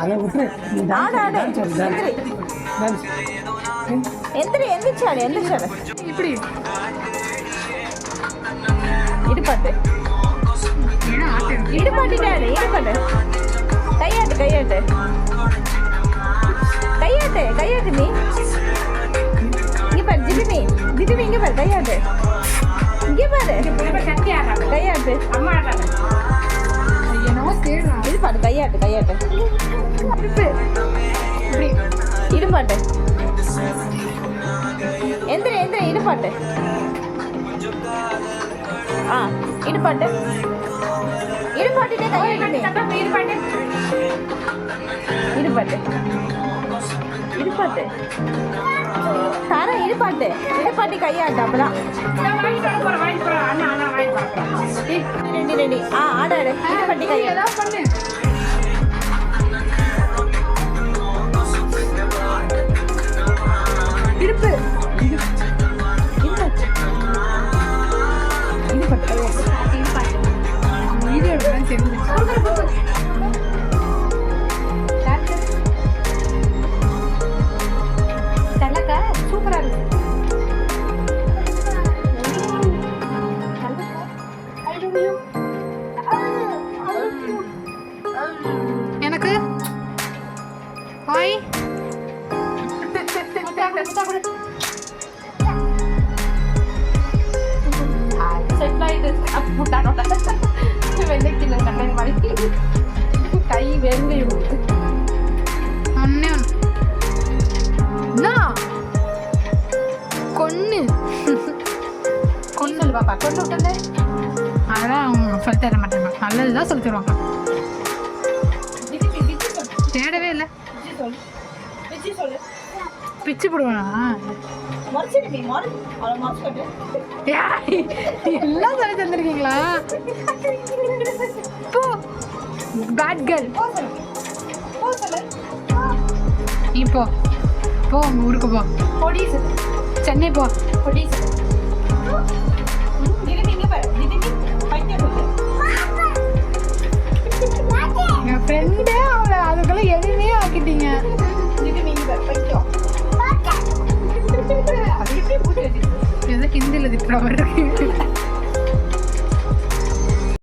அதை விட்டு எந்திரி. எந்திரிச்சாடு எந்திரிச்சாடு இப்படி. இடுப்பாட்டு. இடுப்பாட்டிட்டாடு இடுப்பாட்டு. கையாட்டு கையாட்டு. கையாட்டு கையாட்டு நீ இங்க பாரு ஜிபிமி ஜிபிமி இங்க பாரு கையாட்டு. இடுப்பாட்டு எந்திரி எந்திரி ஆ கையாட்டு நீ சத்தம் இது பண்ணு இடுபாட்டு இடுபாட்டு தர இடுபாட்டு இடுபாட்டி கையாட்டு அப்பதான் நான் வாங்கிட்டு வர போறேன் வாங்கிட்டு போறேன். அண்ணா அண்ணா வாங்கிட்டு வரேன் ரெண்டு ரெண்டு ஆ ஆட ஆடு. இடுபாட்டி நீ வீடியோ எடுக்கிறேன் இருக்கு எனக்கு ஹாய் செட்டில் ஆயிட்டு கொன்னு கொண்டு சொல்லு பாப்பா கொண்டு விட்டது. அதெல்லாம் அவங்க சொல்லி தர மாட்டாங்க. நல்லதுதான் சொல்லி தருவாங்க. தேடவே இல்லை. பிச்சு போடுவானா? எல்லாம் சொல்லி தந்திருக்கீங்களா? போ. பேட் கேர்ள் போ. சொல்லு போ உங்க ஊருக்கு போ. சென்னை போ. என் ஃப்ரெண்டே அவளை அதுக்குள்ள எதுவுமே ஆக்கிட்டீங்க. ஏதோ ஹிந்தியில் திட்டுற மாதிரி இருக்கு